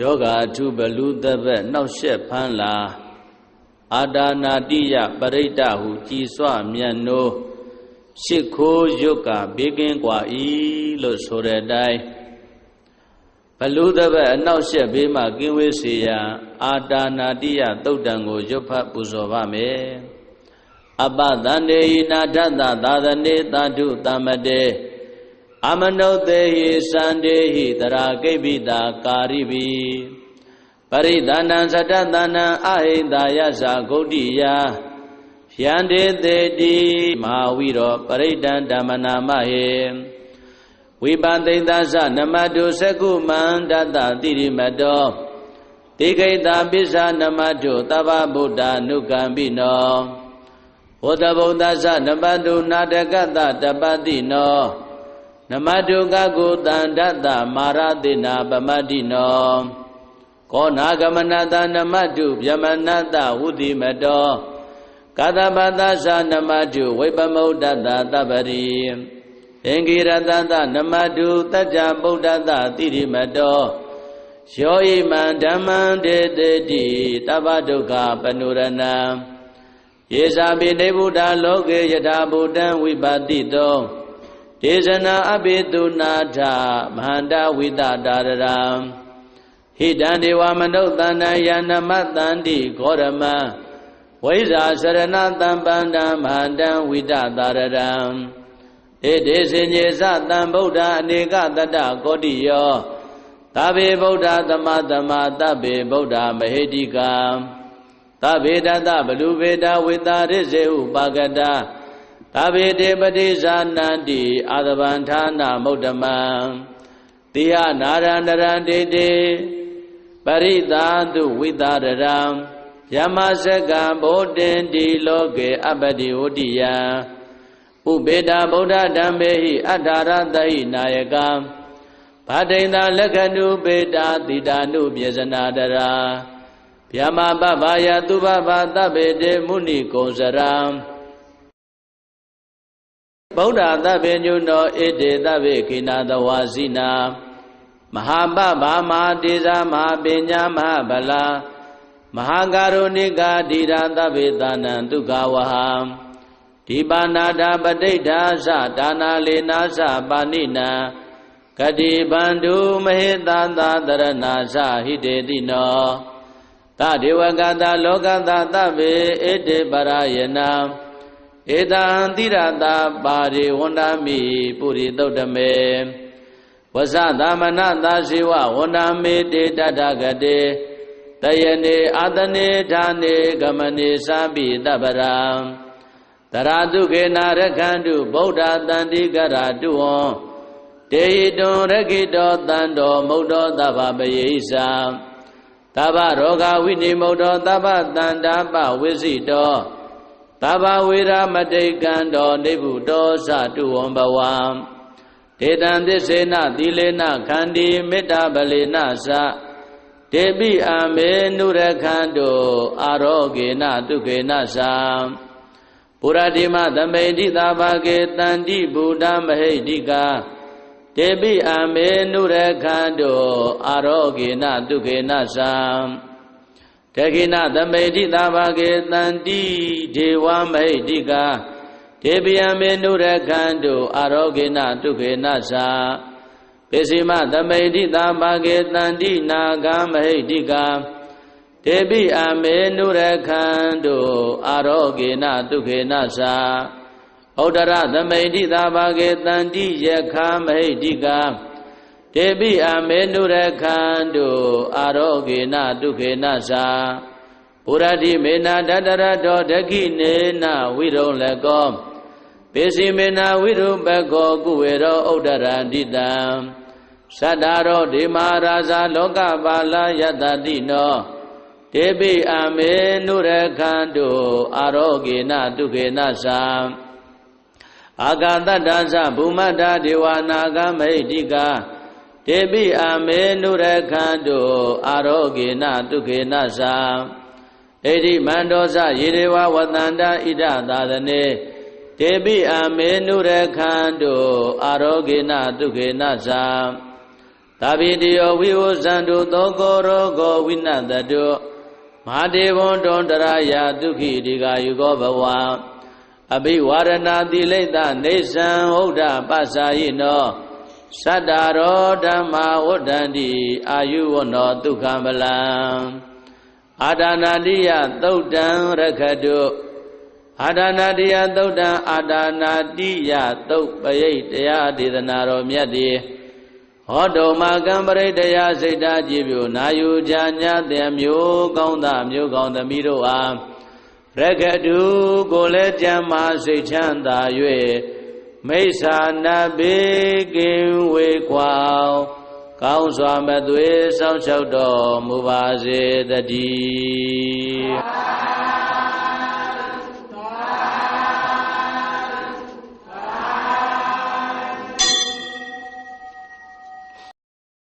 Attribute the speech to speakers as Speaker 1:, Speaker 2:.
Speaker 1: ယောဂအထုဘလူသဘက်နှောက်ရှက်ဖမ်းလာအာဒါနာတိယပရိဒ္ဒဟုကြည်စွမြတ်နိုးရှစ်ခိုးရွတ်ကဘေးကင်းกว่าဤလို့ဆိုတဲ့အတိုင်းဘလူသဘက်အနောက်ရှက်ဘေးမှကင်းဝေးစေရန်အာဒါနာတိယသုတ်တံကိုရွတ်ဖတ်ပူဇော်ပါမယ်အပသန္တေဟိနာထသသာသနေသာဓုတမတေ အမနုသေဟိစန္ဒေဟိတရာကိပိတာကာရိပိပရိသန္တံသတ္တသန္တံအဟိတာယသဂုတ်တိယယန္တေတေတိမဟာဝိရောပရိဒံဓမ္မနာမဟေဝိပသိတ္တသနမတုသကုမန္တတတိရိမတောတိခိတာပိစ္ဆာနမတုသဗ္ဗဗုဒ္ဓ ानु ကံပိနောဘုဒ္ဓဗုဒ္ဓသနမတုနာတကတတပတိနော နမတုကကုတန္တတမာရတိနာပမတိနောကောနာဂမနတနမတုဗျမနတဝုတိမတောကာသပတသနမတုဝိပမုဒ္ဒတသဗ္ဗရိသင်္ကိရတတနမတုတัจ जा ဗုဒ္ဓတတိရိမတောယောဣမံဓမ္မံဒေတေတိတဗ္ဗဒုက္ခပနုရဏံယေဇာပိနေဗုဒ္ဓလောကေယထာဗုဒ္ဓံဝိပါတိတော ဒေဇနာအပိတုနာထမဟာန္တဝိတတာရရံဟိတံဒေဝမနုဿန္တယနမတန္တိဂောရမံဝိဇာစရဏတံပန္တံမဟာန္တဝိတတာရရံဧတေစင်ညေသတံဗုဒ္ဓအနေကတတကောတိယောသဗ္ဗေဗုဒ္ဓသမသမသဗ္ဗေဗုဒ္ဓမဟေတိကံသဗ္ဗေတတဘလူဗေဒဝေတာရစ္စေဥပါကတ သဗ္ဗေတေပတိဇာနန္တိအာသဗန္ဌာနာမုဒ္ဓမံတိယနာရန္တရံတေတေပရိသာတုဝိတာရရံယမစကံဗောတင်တိလောကေအပတိဝတိယံဥပေတာဗုဒ္ဓဓမ္မေဟိအထာရတဟိနာယကံဘာဒိန်သာလက္ခဏုပေတာတိတာနုပြေဇနာတရာဗျမပဗာယသူဘဘာတဗ္ဗေတေမုဏိကုံစရံ ဗုဒ္ဓသဗ္ဗညုနောဣတေသဗ္ဗေခိနာတဝါစီနာမဟာပဗာမဟာတေဇာမဟာပညာမဟာဗလာမဟာကာရုဏိကာဓိရာသဗ္ဗေတနံဒုက္ခဝဟံဒီပါဏာတာပဋိဋ္ဌာသဒါနာလေနာသပါဏိနံကတိဗန္ဓုမဟေတသာတရဏာသဟိတေတိနောတဒေဝကတာလောကတာသဗ္ဗေဣတေပရယနာ ဧတံတိရတာပါရိဝန္ဒမိပုရိသုတ်တမေဝဇသမနသာဇေဝဝန္ဒမေတေတတဂတေတယနေအာတနေဌာနေဂမနေသာပိတပရံတရာတုခေနာရခန္တုဗုဒ္ဓတန္တိကရတုဝံတေဟိတုံရခိတောတန္တော မုဒ္ဒောသဗ္ဗပယေသံသဗ္ဗရောဂဝိနိမုဒ္ဒောသဗ္ဗတန္တာပဝိစိတော သဗ္ဗဝေရမတိကံတောနေဗုတောသတုဝံဘဝံဒေတံသစ္စေနသီလေနခန္တီမေတ္တာပလေနသတေပိအမေနုရခန္တုအာရောဂေနဒုခေနသံပုရတိမသမိဋ္ဌိသာဘာကေတန္တိဗုဒ္ဓမဟိတိကာတေပိအမေနုရခန္တုအာရောဂေနဒုခေနသံ တခိနသမိဋ္ဌိသာဘာကေတန္တိဒေဝမဟိတိကာတေပိယမေနုရခန္တုအာရောဂေနဒုခေနသံပိစိမသမိဋ္ဌိသာဘာကေတန္တိနာဂမဟိတိကာတေပိအမေနုရခန္တုအာရောဂေနဒုခေနသာဩဒရသမိဋ္ဌိသာဘာကေတန္တိယခာမဟိတိကာ တေပိအမေနုရခန္တုအာရောဂေနဒုခေနသာပုရတိမေနာတတရတောဒခိနေနဝိရုံလကောပေစီမေနာဝိရုပကောကုဝေရောဥဒရန္တိတံသတ္တရောဒေမရာဇာလောကပါလာယတတိနောတေပိအမေနုရခန္တုအာရောဂေနဒုခေနသံအာဂတတ္တသဘူမတ္တဒေဝနာဂမိတ်တိကာ တေပိအမေနုရခန္တုအာရောဂေနဒုခေနသံဣတိမန္တောသယေရေဝဝတန္တဣဒသာသနေတေပိအမေနုရခန္တုအာရောဂေနဒုခေနသံဣသာဘိတယောဝိဝဇန္တုသောကောရောဂောဝိနတတုမဟာဒေဝံတွန်တရာယဒုက္ခိဒီဃယုကောဘဝအဘိဝရဏတိလိတနေသံဟုတ်တာပသယိနော သတ္တရောဓမ္မာဝဋ္ဌန္တိအာယုဝနောဒုက္ခမလံအာဒါနာတိယသုတ်တံရခတုအာဒါနာတိယသုတ်တံအာဒါနာတိယသုတ်ပရိတ်တရားဒေသနာတော်မြတ်တည်းဟောတုံမကံပရိတရားစိတ်ဓာကြည်ပြူနာယူချာညတဲ့မျိုးကောင်းသားမျိုးကောင်းသမီးတို့အားရကတုကိုလည်းကြမ်းမာစိတ်ချမ်းသာ၍ မိစ္ဆာနဘေကင်ဝေခွာကောင်းစွာမသွေးဆောင်းလျှောက်တော်မူပါစေတည်း